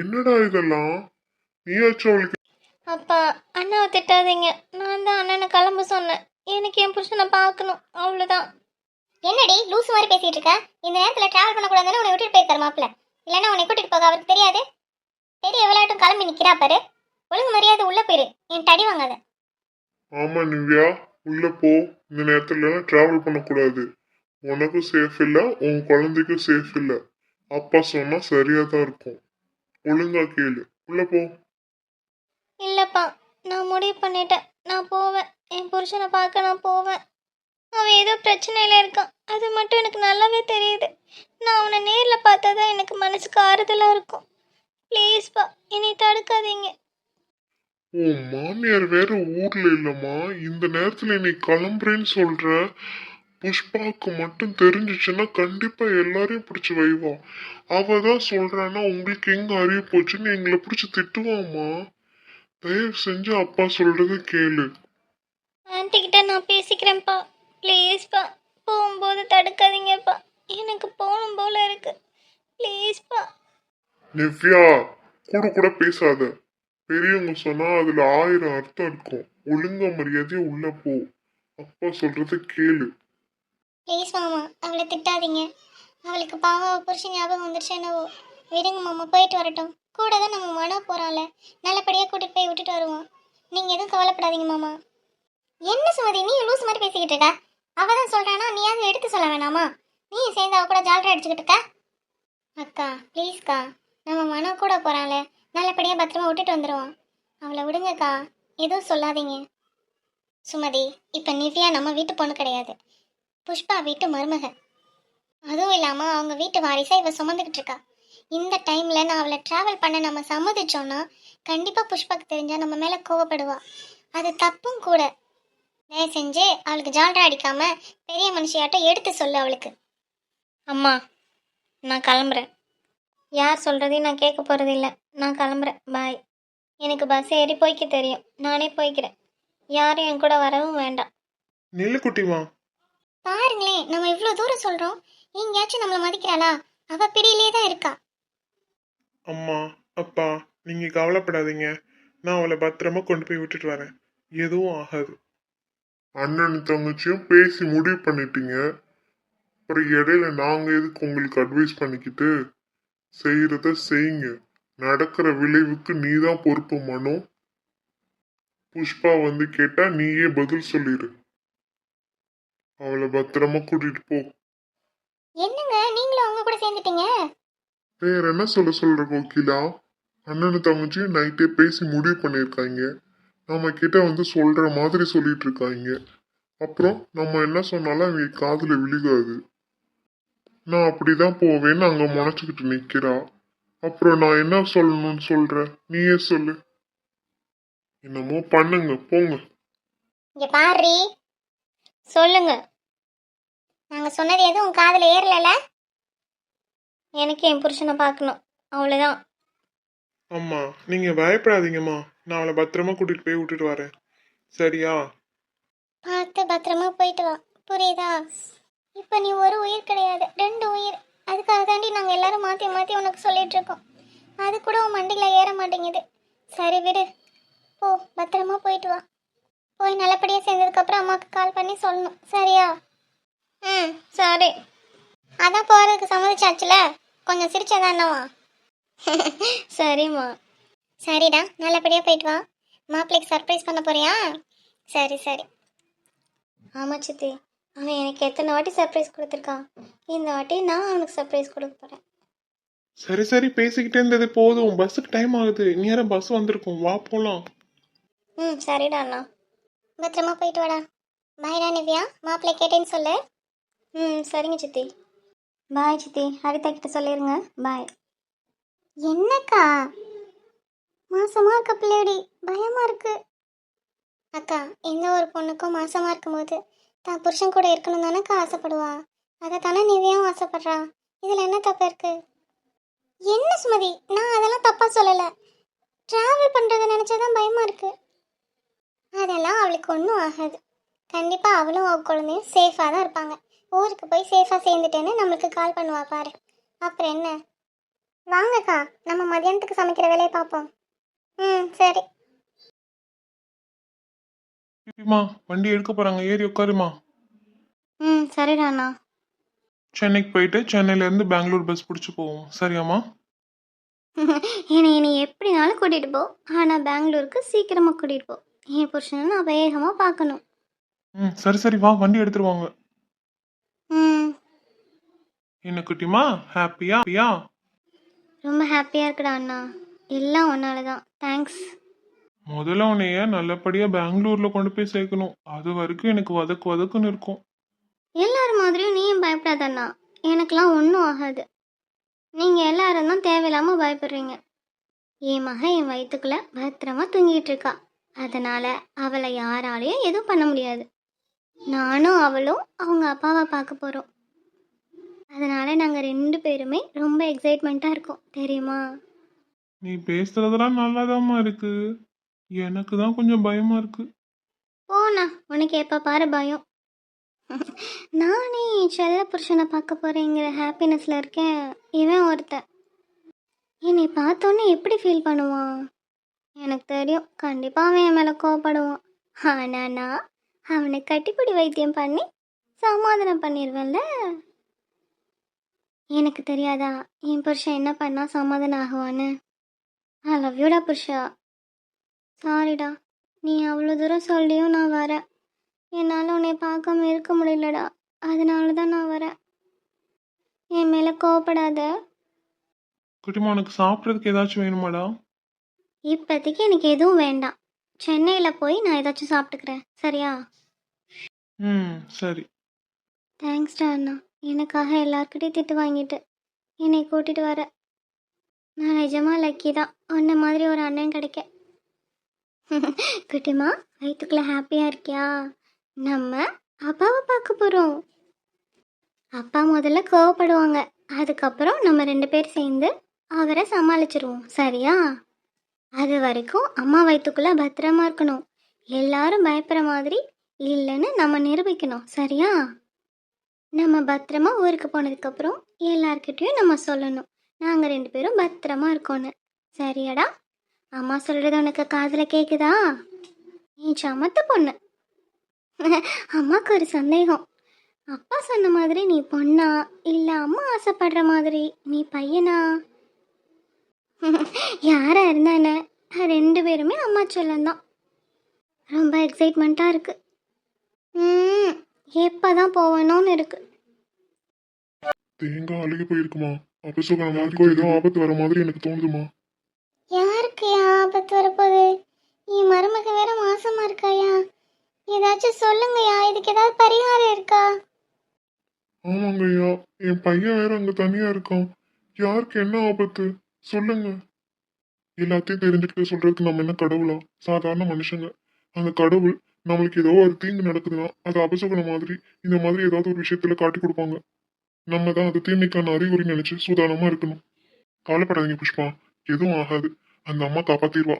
என்னடா இதெல்லாம்? நீயாச்சும் அவளுக்கு அப்பா அண்ணாவை திட்டாதீங்க. நான் தான் அண்ணனை கிளம்ப சொன்னேன். எனக்கு என் புருஷனை பார்க்கணும். அவ்வளோதான் என்னடி லூஸ் மாதிரி பேசிட்டு இருக்க? இந்த நேரத்துல டிராவல் பண்ணக்கூடாதுன்னு உன்னை விட்டுட்டு போயிருக்காரு மாப்பிள்ள. இல்லைன்னா உன்னை கூட்டிட்டு போக அவருக்கு தெரியாது. பெரிய விளையாட்டும் கிளம்பி நிக்கிறா பாரு. ஒழுங்கு மரியாதை உள்ள போயிரு. என் தடி வாங்காத. ஆமா நிவ்யா. உள்ள போ. இந்த நேரத்துல டிராவல் பண்ணக்கூடாது. உனக்கும் சேஃப் இல்ல உன் குழந்தைக்கும் சேஃப் இல்ல. அப்பா சொன்னா சரியா தான் இருக்கும். ஒழுங்கா கேளு. உள்ள போ. இல்லைப்பா நான் முடிவு பண்ணிட்டேன். நான் போவேன். என் புருஷனை பார்க்க நான் போவேன். அவன் ஏதோ பிரச்சனையில் இருக்கான். அது மட்டும் எனக்கு நல்லாவே தெரியுது. நான் அவனை நேரில் பார்த்தா தான் எனக்கு மனசுக்கு ஆறுதலாக இருக்கும். ப்ளீஸ்ப்பா என்னை தடுக்காதீங்க. உன் மாமியார் வேற ஊர்ல இல்லம்மா. இந்த நேரத்துல நீ கிளம்புறேன்னு சொல்ற. புஷ்பாவுக்கு மட்டும் தெரிஞ்சிச்சுன்னா கண்டிப்பா எல்லாரையும் பிடிச்சி வைவா. அவ தான் சொல்றான்னா உங்களுக்கு எங்க அறிவு போச்சுன்னு எங்களை பிடிச்சி திட்டுவாம்மா. தயவு செஞ்சு அப்பா சொல்றத கேளு. ஆன்ட்டி கிட்ட நான் பேசிக்கிறேன்ப்பா. ப்ளீஸ்ப்பா. போகும்போது தடுக்காதீங்கப்பா. எனக்கு போகணும் போல இருக்கு. ப்ளீஸ்ப்பா. நிவ்யா கூட கூட பேசாத. பெரியவங்க சொன்னா அதுல ஆயிரம் அர்த்தம் இருக்கும். ஒழுங்க மரியாதையா உள்ள போ. அப்பா சொல்றத கேளு. ப்ளீஸ் மாமா அவளை திட்டாதீங்க. அவளுக்கு பாவம் புருஷன் ஞாபகம் வந்துருச்சு என்னவோ. விடுங்க மாமா போயிட்டு வரட்டும். கூட தான் நம்ம மனோ போறான்ல. நல்லபடியாக கூட்டிட்டு போய் விட்டுட்டு வருவோம் நீங்க எதுவும் கவலைப்படாதீங்க மாமா. என்ன சுமதி நீ லூஸ் மாதிரி பேசிக்கிட்டு இருக்க? அவ தான் சொல்றானா நீயாவது எடுத்து சொல்ல வேணாமா? நீ சேர்ந்து அவ கூட ஜாலரா அடிச்சுக்கிட்டு இருக்க? அக்கா ப்ளீஸ்க்கா. நம்ம மனோ கூட போறான்ல. நல்லபடியாக பத்திரமா விட்டுட்டு வந்துடுவோம் அவளை விடுங்கக்கா. எதுவும் சொல்லாதீங்க. சுமதி இப்போ நிவ்யா நம்ம வீட்டு பொண்ணு கிடையாது. புஷ்பா வீட்டு மருமக. அதுவும் இல்லாமல் அவங்க வீட்டு வாரிசாக இவ சுமந்துக்கிட்டு இருக்கா. இந்த டைமில் நான் அவளை ட்ராவல் பண்ண நம்ம சம்மதிச்சோன்னா கண்டிப்பாக புஷ்பாக்கு தெரிஞ்சால் நம்ம மேலே கோவப்படுவா. அது தப்பும் கூட. தயவு செஞ்சு அவளுக்கு ஜால்ரா அடிக்காமல் பெரிய மனுஷியாட்டம் எடுத்து சொல்லு அவளுக்கு. அம்மா நான் கிளம்புறேன். யார் சொல்கிறதையும் நான் கேட்க போகிறதில்ல நான் கிளம்புறேன். பாய் எனக்கு பஸ் ஏறி போய்க்க தெரியும். நானே போய்க்கிறேன். யாரும் என் கூட வரவும் வேண்டாம். நெல்லு குட்டிமா பாருங்களேன் நம்ம இவ்வளோ தூரம் சொல்கிறோம் எங்கேயாச்சும் நம்மளை மதிக்கிறாளா? அவள் பிடியிலே தான் இருக்கா. அம்மா அப்பா நீங்க கவலைப்படாதீங்க. நான் அவளை பத்திரமா கொண்டு போய் விட்டுட்டு வரேன். எதுவும் ஆகாது. அண்ணன் தங்கச்சியும் பேசி முடிவு பண்ணிட்டீங்க. அப்புறம் இடையில நாங்க எதுக்கு உங்களுக்கு அட்வைஸ் பண்ணிக்கிட்டு? செய்யறத செய்யுங்க நடக்கிற விளைவுக்கு நீதான் பொறுப்பு மனோ புஷ்பா வந்து கேட்டா நீயே பதில் சொல்லிடு அவளை பத்திரமா கூட்டிட்டு போ. என்னங்க? நீங்களும் அவங்க கூட சேர்ந்துட்டீங்க? வேற என்ன சொல்ல சொல்ற கோகிலா? அண்ணனு தங்கச்சியும் நைட்டே பேசி முடிவு பண்ணியிருக்காங்க நம்ம கிட்ட வந்து சொல்ற மாதிரி சொல்லிட்டு இருக்காங்க. அப்புறம் நம்ம என்ன சொன்னாலும் அவங்க காதுல விழுகாது. நான் அப்படிதான் போவேன்னு அங்க முனைச்சுக்கிட்டு நிக்கிறா. அப்புறம் நான் என்ன சொல்லணும்னு சொல்றேன் நீயே சொல்லு. என்னமோ பண்ணுங்க போங்க. இங்கே பாரு. சொல்லுங்க. நாங்கள் சொன்னது எதுவும் காதில் ஏறலைல்ல எனக்கு என் புருஷனை பார்க்கணும். அவ்வளோதான் அம்மா நீங்க பயப்படாதீங்கம்மா. நான் அவளை பத்திரமா கூட்டிட்டு போய் விட்டுட்டு வரேன். சரியா? பார்த்து பத்திரமா போயிட்டு வா. புரியுதா? இப்போ நீ ஒரு உயிர் கிடையாது ரெண்டு உயிர். அதுக்காக தாண்டி நாங்கள் எல்லாரும் மாற்றி மாற்றி உனக்கு சொல்லிட்டு இருக்கோம். அது கூட உன் மண்டியில் ஏற மாட்டேங்குது. சரி விடு. போ பத்திரமா போயிட்டு வா. போய் நல்லபடியாக சேர்ந்ததுக்கப்புறம் அம்மாவுக்கு கால் பண்ணி சொல்லணும். சரியா? ம் சரி. அதான் போகிறதுக்கு சம்மதிச்சாச்சுல? கொஞ்சம் சிரிச்சதானவா சரிம்மா. சரிடா நல்லபடியாக போயிட்டு வா. மாப்பிள்ளைக்கு சர்ப்ரைஸ் பண்ண போறியா? சரி சரி. ஆமாம் சித்தி. அவன் எனக்கு எத்தனை வாட்டி சர்ப்ரைஸ் கொடுத்துருக்கான். இந்த வாட்டி நான் அவனுக்கு சர்ப்ரைஸ் கொடுக்க போகிறேன் சரி சரி பேசிக்கிட்டே இருந்தது போதும். பஸ்ஸுக்கு டைம் ஆகுது. நேரம் பஸ் வந்திருக்கும். வா போலாம். ம் சரிடா அண்ணா. பத்திரமா போயிட்டு வாடா. பாய்டா நிவ்யா. மாப்பிள்ளை கேட்டேன்னு சொல்லு. ம் சரிங்க சித்தி. பாய் சித்தி. ஹரிதா கிட்ட சொல்லிடுங்க பாய் என்னக்கா? மாசமா இருக்க பிள்ளையடி? பயமா இருக்கு. அக்கா எந்த ஒரு பொண்ணுக்கும் மாசமா இருக்கும்போது தான் புருஷன் கூட இருக்கணும் தானக்கா ஆசைப்படுவா? அதை தானே நிவியாவும் ஆசைப்படுறா. இதில் என்ன தப்பு இருக்கு? என்ன சுமதி? நான் அதெல்லாம் தப்பாக சொல்லலை. ட்ராவல் பண்ணுறத நினச்சாதான் பயமாக இருக்கு. அதெல்லாம் அவளுக்கு ஒன்றும் ஆகாது. கண்டிப்பாக அவளும் அவள் குழந்தையும் சேஃபாக தான் இருப்பாங்க. ஊருக்கு போய் சேஃபாக சேர்ந்துட்டேன்னு நம்மளுக்கு கால் பண்ணுவா பாரு. அப்புறம் என்ன? வாங்கக்கா நம்ம மதியானத்துக்கு சமைக்கிற வேலையை பார்ப்போம். ம் சரி. குட்டிமா வண்டி எடுக்க போறாங்க ஏறி உட்காருமா ம் சரிடா அண்ணா. சென்னைக்கு போயிட்டு சென்னையில இருந்து பெங்களூர் பஸ் பிடிச்சி போவோம். சரியாம்மா? என்னை என்னை எப்படினாலும் கூட்டிகிட்டு போ. ஆனால் பெங்களூருக்கு சீக்கிரமாக கூட்டிகிட்டு போ. என் புருஷனை நான் வேகமாக பார்க்கணும். ம் சரி சரி வா வண்டி எடுத்துட்டு வாங்க. ம். என்ன குட்டிமா ஹாப்பியா ஹாப்பியா ரொம்ப ஹாப்பியாக இருக்குடா அண்ணா. எல்லாம் ஒன்னால தான் தேங்க்ஸ் முதல்ல உன்னைய நல்லபடியா பெங்களூர்ல கொண்டு போய் சேர்க்கணும். அது வரைக்கும் எனக்கு வதக்கு வதக்குன்னு இருக்கும். எல்லாரும் மாதிரியும் நீயும் பயப்படாத அண்ணா எனக்கெல்லாம் ஒன்றும் ஆகாது. நீங்கள் எல்லாரும் தான் தேவையில்லாமல் பயப்படுறீங்க. என் மகன் என் வயிற்றுக்குள்ளே பத்திரமா தூங்கிட்டு இருக்கா. அதனால் அவளை யாராலையும் எதுவும் பண்ண முடியாது. நானும் அவளும் அவங்க அப்பாவை பார்க்க போகிறோம் அதனால் நாங்கள் ரெண்டு பேருமே ரொம்ப எக்ஸைட்மெண்ட்டாக இருக்கோம். தெரியுமா? நீ பேசுறதெல்லாம் நல்லாதாம்மா இருக்கு. எனக்கு தான் கொஞ்சம் பயமா இருக்கு. போனா உனக்கு எப்ப பாரு பயம். நானே செல்ல புருஷனை பார்க்க போகிறேங்கிற ஹாப்பினஸ்ல இருக்கேன். இவன் ஒருத்தன் என்னை பார்த்தோன்னே எப்படி ஃபீல் பண்ணுவான்? எனக்கு தெரியும் கண்டிப்பாக அவன் என் மேலே கோவப்படுவான். ஆனால் நான் அவனை கட்டிப்பிடி வைத்தியம் பண்ணி சமாதானம் பண்ணிடுவேன்ல எனக்கு தெரியாதா என் புருஷன் என்ன பண்ணால் சமாதானம் ஆகுவான்னு? ஐ லவ் யூடா புருஷா. சாரிடா நீ அவ்வளோ தூரம் சொல்லியும் நான் வரேன் என்னால் உன்னை பார்க்காம இருக்க முடியலடா. அதனால தான் நான் வரேன் என் மேலே கோவப்படாத. குட்டிமா உனக்கு சாப்பிட்றதுக்கு ஏதாச்சும் வேணுமாடா? இப்போதைக்கு எனக்கு எதுவும் வேண்டாம். சென்னையில் போய் நான் ஏதாச்சும் சாப்பிட்டுக்கிறேன். சரியா? ம் சரி. தேங்க்ஸ்டா அண்ணா. எனக்காக எல்லார்கிட்டையும் திட்டு வாங்கிட்டு என்னை கூட்டிட்டு வர. நான் நிஜமா லக்கி தான். உன்ன மாதிரி ஒரு அண்ணன் கிடைக்க. குட்டிமா வயிற்றுக்குள்ளே ஹாப்பியாக இருக்கியா? நம்ம அப்பாவை பார்க்க போகிறோம் அப்பா முதல்ல கோவப்படுவாங்க. அதுக்கப்புறம் நம்ம ரெண்டு பேர் சேர்ந்து அவரை சமாளிச்சிருவோம். சரியா? அது வரைக்கும் அம்மா வயிற்றுக்குள்ளே பத்திரமா இருக்கணும். எல்லாரும் பயப்படுற மாதிரி இல்லைன்னு நம்ம நிரூபிக்கணும். சரியா? நம்ம பத்திரமா ஊருக்கு போனதுக்கப்புறம் எல்லார்கிட்டேயும் நம்ம சொல்லணும். நாங்கள் ரெண்டு பேரும் பத்திரமா இருக்கோன்னு சரியாடா? அம்மா சொல்கிறது உனக்கு காதில் கேட்குதா நீ சமத்து பொண்ணு. அம்மாவுக்கு ஒரு சந்தேகம். அப்பா சொன்ன மாதிரி நீ பொண்ணா? இல்லை அம்மா ஆசைப்படுற மாதிரி நீ பையனா? யாரா இருந்தானே? ரெண்டு பேருமே அம்மா சொல்லந்தான். ரொம்ப எக்ஸைட்மெண்ட்டாக இருக்கு. ம் எப்போ தான் போகணும்னு இருக்கு. தேங்காய் அழுகி போயிருக்குமா? அபசுகன மாதிரி ஏதோ ஆபத்து வர மாதிரி எனக்கு தோணுதுமா? யாருக்கு ஆபத்து வரப்போகுது? என் மருமக வேற மாசமா இருக்காயா? ஏதாச்சும் சொல்லுங்கய்யா இதுக்கு ஏதாவது பரிகாரம் இருக்கா? ஆமாங்கய்யா என் பையன் வேற அங்க தனியா இருக்கான். யாருக்கு என்ன ஆபத்து? சொல்லுங்க. எல்லாத்தையும் தெரிஞ்சுக்கிட்டு சொல்றதுக்கு நம்ம என்ன கடவுளா? சாதாரண மனுஷங்க. அந்த கடவுள் நம்மளுக்கு ஏதோ ஒரு தீங்கு நடக்குதுன்னா அது அபசகுன மாதிரி இந்த மாதிரி ஏதாவது ஒரு விஷயத்துல காட்டி கொடுப்பாங்க. நம்ம தான் அது தீமைக்கான அறிகுறி நினைச்சு சூதானமா இருக்கணும். கவலைப்படாதீங்க புஷ்பா. எதுவும் ஆகாது. அந்த அம்மா காப்பாத்திடுவா.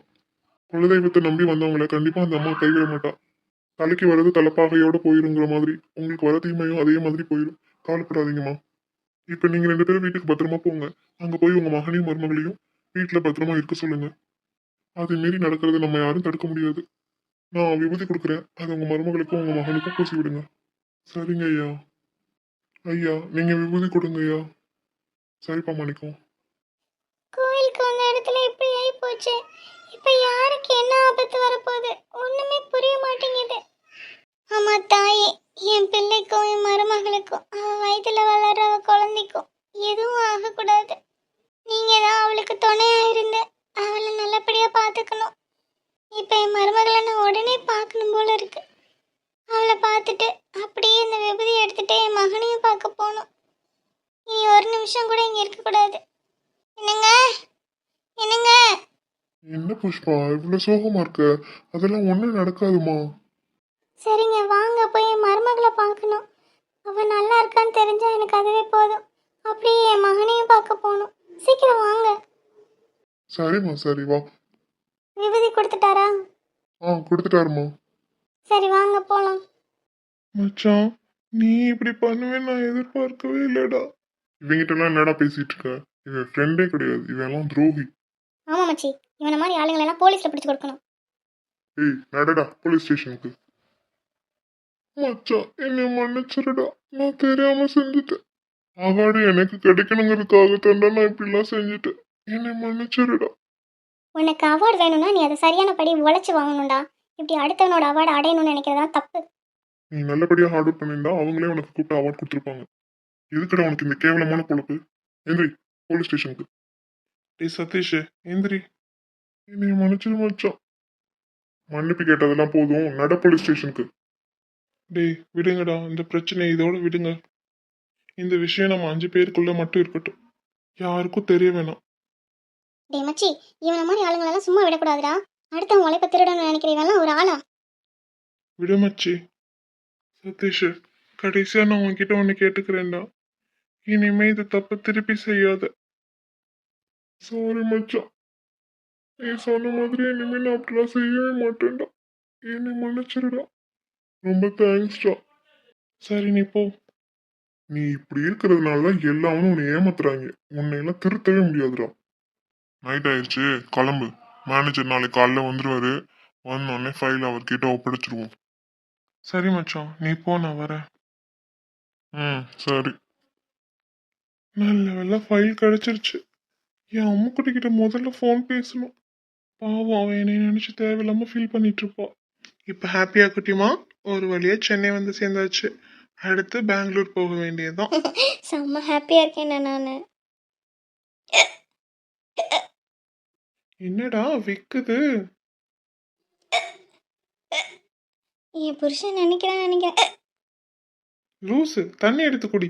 குலதெய்வத்தை நம்பி வந்தவங்கள கண்டிப்பா அந்த அம்மா கைவிட மாட்டா. தலைக்கு வர்றது தலைப்பாகையோட போயிருங்கிற மாதிரி. உங்களுக்கு வர தீமையும் அதே மாதிரி போயிடும் கவலைப்படாதீங்கம்மா. இப்ப நீங்க ரெண்டு பேரும் வீட்டுக்கு பத்திரமா போங்க. அங்க போய் உங்க மகனையும் மருமகளையும் வீட்டுல பத்திரமா இருக்க சொல்லுங்க. அது மீறி நடக்கிறத நம்ம யாரும் தடுக்க முடியாது. நான் விபூதி கொடுக்குறேன். அது உங்க மருமகளுக்கும் உங்க மகனுக்கும் பூசி விடுங்க. சரிங்க ஐயா. ஐயா நீங்க விபூதி கொடுங்க ஐயா. சரிப்பா மாணிக்கம் கோயிலுக்கு வந்த இடத்துல இப்படி ஆகி போச்சு இப்போ யாருக்கு என்ன ஆபத்து வரப்போகுது? ஒன்றுமே புரிய மாட்டேங்குது. ஆமாம் தாயே என் பிள்ளைக்கும் என் மருமகளுக்கும் அவள் வயித்துல வளர்ற குழந்தைக்கும் எதுவும் ஆகக்கூடாது நீங்க தான் அவளுக்கு துணையா இருந்து அவளை நல்லபடியா பாத்துக்கணும் இப்ப என் மருமகளை நான் உடனே பார்க்கணும் போல இருக்கு அவளை பார்த்துட்டு அப்படியே இந்த விபூதி எடுத்துட்டு என் மகனையும் பார்க்க போகணும் இனி ஒரு நிமிஷம் கூட இங்க இருக்கக்கூடாது என்னங்க என்னங்க என்ன புஷ்பா இவ்வளவு சோகமா இருக்க? அதெல்லாம் ஒண்ணும் நடக்காதுமா சரிங்க வாங்க போய் என் மருமகளை பார்க்கணும். அவ நல்லா இருக்கான்னு தெரிஞ்சா எனக்கு அதுவே போதும். அப்படியே என் மகனையும் பார்க்க போகணும். சீக்கிரம் வாங்க. சரிம்மா சரி வா. விபூதி கொடுத்துட்டாரா? ஆ கொடுத்துட்டாருமா சரி வாங்க போகலாம் மச்சான் நீ இப்படி பண்ணுவேன்னு நான் எதிர்பார்க்கவே இல்லைடா. இவங்கிட்டலாம் என்னடா பேசிட்டு இருக்க? இவன் ஃப்ரெண்டே கிடையாது. இவன் எல்லாம் துரோகி. ஆமாம் மச்சி. இவனை மாதிரி ஆளுங்களெல்லாம் போலீஸில் பிடிச்சி கொடுக்கணும். ஏய் நடடா போலீஸ் ஸ்டேஷனுக்கு மச்சான் என்னை மன்னிச்சிருடா. நான் தெரியாம செஞ்சுட்டேன் அவார்டு எனக்கு கிடைக்கணுங்கிறதுக்காக தாண்டா நான் இப்படிலாம் செஞ்சுட்டேன். என்னை மன்னிச்சிருடா. உனக்கு அவார்டு வேணும்னா நீ அதை சரியான படி உழைச்சி வாங்கணும்டா. இப்படி அடுத்தவனோட அவார்டு அடையணும்னு நினைக்கிறதா தப்பு. நீ நல்லபடியா ஹார்ட் ஒர்க் பண்ணியிருந்தா அவங்களே உனக்கு கூப்பிட்டு அவார்ட் கொடுத்துருப்பாங்க. எதுக்குடா உனக்கு இந்த கேவலமான பொழப்பு? எந்திரி போலீஸ் ஸ்டேஷனுக்கு டேய் சதீஷ் எந்திரி. என்னை மன்னிச்சிரு மச்சான். மன்னிப்பு கேட்டதெல்லாம் போதும். நட போலீஸ் ஸ்டேஷனுக்கு டேய் விடுங்கடா. இந்த பிரச்சனையை இதோட விடுங்க. இந்த விஷயம் நம்ம அஞ்சு பேருக்குள்ள மட்டும் இருக்கட்டும். யாருக்கும் தெரிய வேணாம். டேய் மச்சி இவனை மாதிரி ஆளுங்களெல்லாம் சும்மா விடக்கூடாதுடா. அடுத்தவங்க உழைப்ப திருடணும்னு நினைக்கிறவெல்லாம் ஒரு ஆளா? விடு மச்சி. சதீஷ் கடைசியா நான் உன்கிட்ட ஒன்று கேட்டுக்கிறேன்டா. இனிமே இந்த தப்பை திருப்பி செய்யாத. சாரி மச்சான். நீ சொன்ன மாதிரி இனிமேல் நான் அப்படிலாம் செய்யவே மாட்டேன்டா. என்னை மன்னிச்சிருடா. ரொம்ப தேங்க்ஸ்டா. சரி நீ போ. நீ இப்படி இருக்கிறதுனால தான் எல்லாரும் உன்னை ஏமாத்துறாங்க. உன்னை எல்லாம் திருத்தவே முடியாதுடா. நைட் ஆயிடுச்சு கிளம்பு. மேனேஜர் நாளைக்கு காலைல வந்துடுவாரு வந்தோடனே ஃபைல் அவர்கிட்ட ஒப்படைச்சிருவோம். சரி மச்சான். நீ போ நான் வரேன். ம் சரி. நல்ல வேலை ஃபைல் கிடச்சிருச்சு. என் அம்முக்குட்டி கிட்ட முதல்ல ஃபோன் பேசணும். பாவம் அவன் என்னை நினைச்சு தேவையில்லாம ஃபீல் பண்ணிட்டு இருப்பா. இப்போ ஹாப்பியா குட்டிமா ஒரு வழியா சென்னை வந்து சேர்ந்தாச்சு. அடுத்து பெங்களூர் போக வேண்டியதுதான். செம்ம ஹாப்பியாக இருக்கேன் நான். என்னடா விக்குது. என் புருஷன் நினைக்கிறேன் நினைக்கிறேன். லூசு தண்ணி எடுத்து குடி.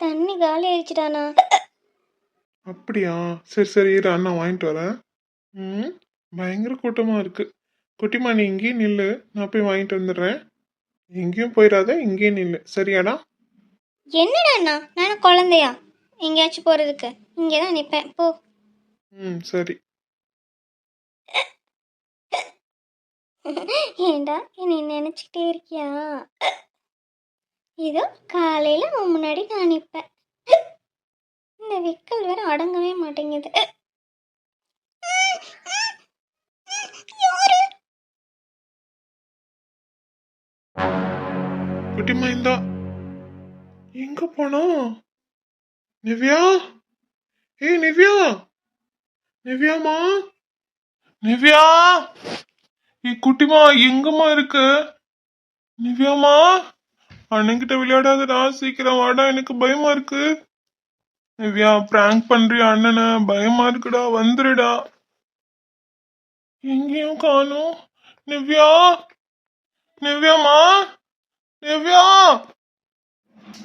தண்ணி காலி ஆயிடுச்சுடாண்ணா அப்படியா? சரி சரி இரு அண்ணா வாங்கிட்டு வரேன். ம்? பயங்கர கூட்டமாக இருக்கு. குட்டிமா நீ இங்கேயே நில்லு. நான் போய் வாங்கிட்டு வந்துடுறேன். எங்கேயும் போயிடாத இங்கேயே நில்லு. சரியாடா? என்னடா அண்ணா? நானும் குழந்தையா? எங்கேயாச்சும் போகிறதுக்கு இங்கே தான் நிற்பேன். போ. ம் சரி. ஏண்டா? என்னை நினச்சிக்கிட்டே இருக்கியா? இதோ காலையில் முன்னாடி நான் நிற்பேன். இந்த விக்கல் வேற அடங்கவே மாட்டேங்குது. குட்டிமா இந்தா. எங்க போனா? நிவ்யா? ஏய் நிவ்யா? நிவ்யாமா நிவ்யா? ஏய் குட்டிமா எங்கம்மா இருக்கு? நிவ்யாமா அண்ணன்கிட்ட விளையாடாதடா சீக்கிரம் வாடா எனக்கு பயமா இருக்கு. நிவ்யா பிராங்க் பண்றியா அண்ணனை? பயமா இருக்குடா வந்துருடா. எங்கேயும் காணோம். நிவ்யா நிவ்யாமா நிவ்யா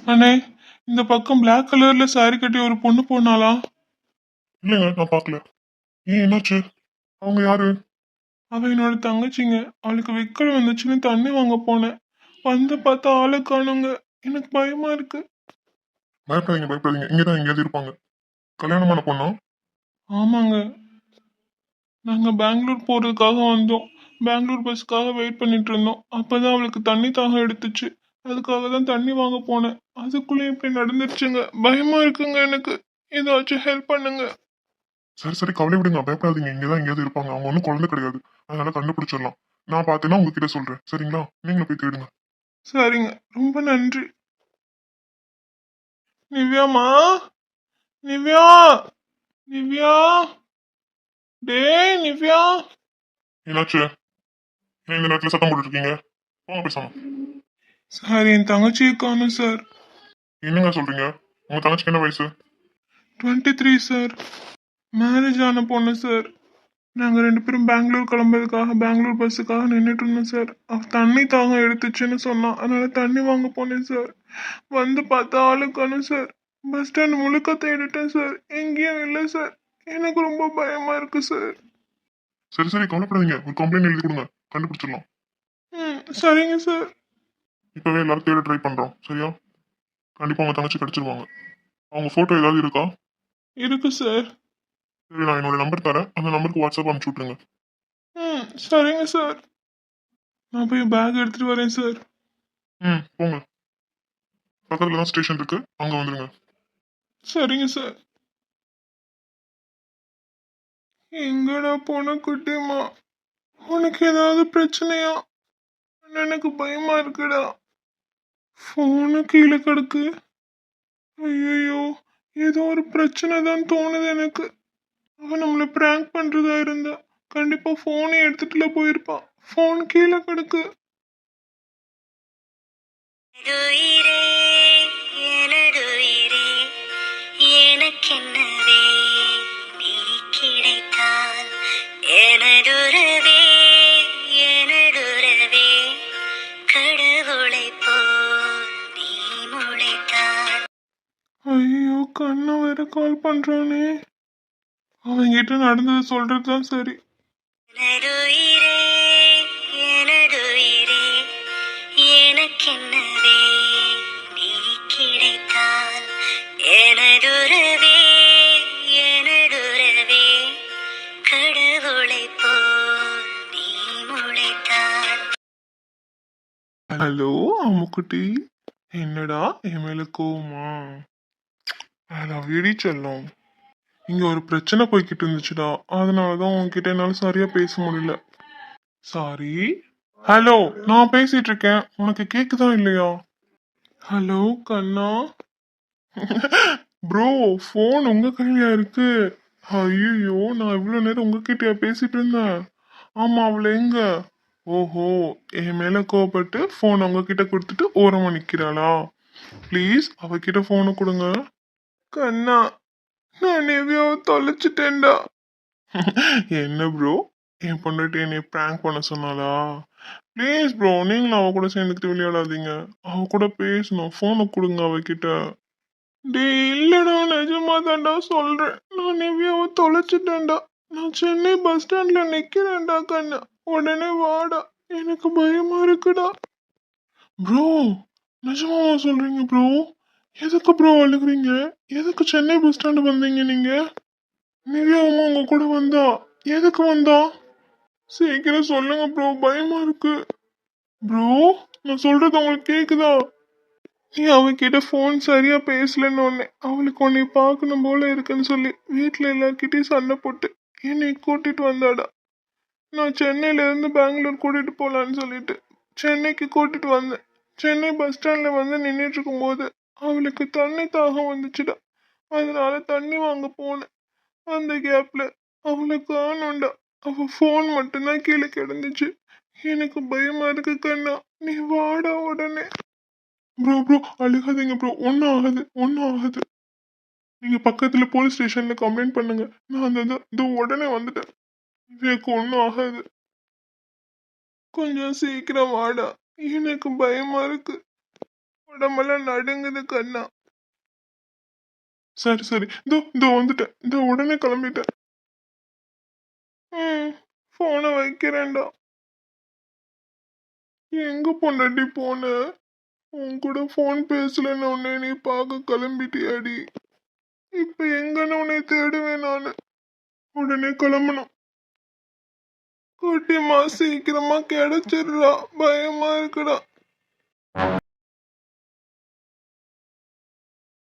அண்ணே இந்த பக்கம் Black கலர்ல saree கட்டி ஒரு பொண்ணு போனாளா? இல்லைங்க நான் பார்க்கல. ஏன் என்னாச்சு? அவங்க யாரு? அவ என்னோட தங்கச்சிங்க. அவளுக்கு விக்கல் வந்துச்சுன்னு தண்ணி வாங்க போனேன். வந்து பார்த்தா ஆளை காணுங்க. எனக்கு பயமா இருக்கு. பயப்படாதீங்க பயப்படாதீங்க. இங்கே தான் எங்கேயாவது இருப்பாங்க. கல்யாணமான பொண்ணா? ஆமாங்க. நாங்க பெங்களூர் போறதுக்காக வந்தோம். பெங்களூர் பஸ்ஸுக்காக வெயிட் பண்ணிட்டு இருந்தோம். அப்பதான் அவளுக்கு தண்ணி தாகம் எடுத்துச்சு. அதுக்காக தான் தண்ணி வாங்க போனேன். அதுக்குள்ளே இப்படி நடந்துருச்சுங்க. பயமா இருக்குங்க எனக்கு. ஏதாச்சும் ஹெல்ப் பண்ணுங்க. சரி சரி. கவலை விடுங்க. பயப்படாதீங்க. இங்கே தான் எங்கேயாவது இருப்பாங்க. அவங்க ஒன்றும் குழந்தை கிடையாது. அதனால கண்டுபிடிச்சிடலாம். நான் பார்த்தேன்னா உங்ககிட்ட சொல்றேன். சரிங்களா? நீங்களும் போய் தேடுங்க. சரிங்க. ரொம்ப நன்றி. நிவ்யாமா நிவ்யா? நிவ்யா? டேய் நிவ்யா? என்னாச்சு? ஏன் இந்த நேரத்தில் சத்தம் போட்டுட்டு இருக்கீங்க போங்க பேசாம. சார் என் தங்கச்சியை காணும் சார். என்னங்க சொல்றீங்க? உங்க தங்கச்சிக்கு என்ன வயசு? Twenty three sir. மேரேஜ் ஆன பொண்ணு சார். நாங்கள் ரெண்டு பேரும் பெங்களூர் கிளம்புறதுக்காக பெங்களூர் பஸ்ஸுக்காக நின்றுட்டு இருந்தோம் சார் தண்ணி தாகம் எடுத்துச்சுன்னு சொன்னான் அதனால தண்ணி வாங்க போனேன் சார் வந்து பார்த்தா ஆளுக்கானும் சார் பஸ் ஸ்டாண்ட் முழுக்க தேடிட்டேன் சார் எங்கேயும் இல்லை சார் எனக்கு ரொம்ப பயமா இருக்கு சார் சரி சரி கவலைப்படாதீங்க. ஒரு கம்ப்ளைண்ட் எழுதி கொடுங்க. கண்டுபிடிச்சிடலாம். ம் சரிங்க சார் இப்பவே எல்லாரும் தேட ட்ரை பண்றோம். சரியா? கண்டிப்பா உங்க தங்கச்சி கிடைச்சிருவாங்க. அவங்க போட்டோ ஏதாவது இருக்கா? இருக்கு சார் சரி நான் என்னோட நம்பர் தரேன். அந்த நம்பருக்கு வாட்ஸ்அப் அனுப்பிச்சு விட்ருங்க ம் சரிங்க சார் நான் போய் பேக் எடுத்துட்டு வரேன் சார் ம் போங்க. பக்கத்துல தான் ஸ்டேஷன் இருக்கு. அங்க வந்துருங்க. சரிங்க சார் எங்கடா போன குட்டிமா உனக்கு ஏதாவது பிரச்சனையா? எனக்கு பயமா இருக்குடா. ஃபோனு கீழே கிடக்கு. ஐயோ ஏதோ ஒரு பிரச்சனை தான் தோணுது எனக்கு. அவன் நம்மளை பிராங்க் பண்றதா இருந்தா கண்டிப்பா ஃபோனை எடுத்துட்டுல போயிருப்பான். ஃபோன் கீழே கிடக்கு. எனக்கென்னவே நீ கிடைத்தால் எனதுறவே ஐயோ கண்ணா வேற கால் பண்றானே. அவன்கிட்ட நடந்ததை சரி. போல் நீ முளைத்தால். ஹலோ அம்முக்குட்டி என்னடா என் மேல கோவமா? அதான் வெடி செல்லம். இங்க ஒரு பிரச்சனை போய்கிட்டு இருந்துச்சுடா. அதனாலதான் உன்கிட்ட என்னால சரியா பேச முடியல. சாரி ஹலோ நான் பேசிட்டு இருக்கேன். உனக்கு கேக்குதா இல்லையா? ஹலோ கண்ணா. ப்ரோ ஃபோன் உங்க கையிலயா இருக்கு? ஐயோ நான் இவ்வளோ நேரம் உங்ககிட்டயா பேசிட்டு இருந்தேன். ஆமா அவளை எங்க? ஓஹோ என் மேல கோவப்பட்டு ஃபோன் உங்ககிட்ட கொடுத்துட்டு ஓரமா நிக்கிறாளா? ப்ளீஸ் அவகிட்ட ஃபோனை கொடுங்க. கண்ணா நான் எவையோ தொலைச்சிட்டேன்டா. என்ன ப்ரோ என் பொண்டாட்டி என்னை ப்ராங்க் பண்ண சொன்னாளா? ப்ளீஸ் ப்ரோ நீங்களும் அவ கூட சேர்ந்துக்கிட்டு விளையாடாதீங்க. அவ கூட பேசணும். ஃபோனை கொடுங்க அவகிட்ட. டேய் இல்லைடா நிஜமா தான்டா சொல்றேன். நான் எவையோ தொலைச்சிட்டேன்டா. நான் சென்னை பஸ் ஸ்டாண்ட்ல நிக்கிறேன்டா கண்ணா. உடனே வாடா. எனக்கு பயமா இருக்குடா. ப்ரோ நிஜமாவா சொல்றீங்க ப்ரோ எதுக்கு ப்ரோ அழுகுறீங்க? எதுக்கு சென்னை பஸ் ஸ்டாண்டு வந்தீங்க நீங்க? நிவ்யாவும் உங்க கூட வந்தா. எதுக்கு வந்தா? சீக்கிரம் சொல்லுங்க ப்ரோ பயமா இருக்கு. ப்ரோ நான் சொல்றது உங்களுக்கு கேக்குதா? நீ அவகிட்ட ஃபோன் சரியா பேசலன்னு ஒன்னே அவளுக்கு உன்னை பார்க்கணும் போல இருக்குன்னு சொல்லி வீட்டில் எல்லார்கிட்டையும் சண்டை போட்டு என்னை கூட்டிட்டு வந்தாடா. நான் சென்னையிலேருந்து பெங்களூர் கூட்டிட்டு போகலான்னு சொல்லிட்டு சென்னைக்கு கூட்டிட்டு வந்தேன். சென்னை பஸ் ஸ்டாண்டில் வந்து நின்றுட்டு இருக்கும்போது அவளுக்கு தண்ணி தாகம் வந்துச்சுடா. அதனால தண்ணி வாங்க போனேன். அந்த கேப்ல அவளை காணோண்டா அவ ஃபோன் மட்டும்தான் கீழே கிடந்துச்சு. எனக்கு பயமா இருக்கு கண்ணா. நீ வாடா உடனே. ப்ரோ ப்ரோ அழுகாதீங்க ப்ரோ ஒன்றும் ஆகாது ஒன்றும் ஆகாது. நீங்கள் பக்கத்தில் போலீஸ் ஸ்டேஷனில் கம்ப்ளைண்ட் பண்ணுங்க. நான் அந்த இது உடனே வந்துட்டேன். எனக்கு ஒன்றும் ஆகாது. கொஞ்சம் சீக்கிரம் வாடா. எனக்கு பயமா இருக்கு. உடம்பெல்லாம் நடுங்குது கண்ணா. சரி சரி. இதோ இதோ வந்துட்டேன். இதோ உடனே கிளம்பிட்டேன். ம் போனை வைக்கிறேன்டா. எங்க பொண்டாட்டி போன உன் கூட ஃபோன் பேசலன்னு உடனே நீ பார்க்க கிளம்பிட்டியாடி? இப்ப எங்கன்னு உன்னை தேடுவேன் நானு. உடனே கிளம்பணும். குட்டிமா சீக்கிரமா கிடைச்சிடுறா. பயமா இருக்குடா.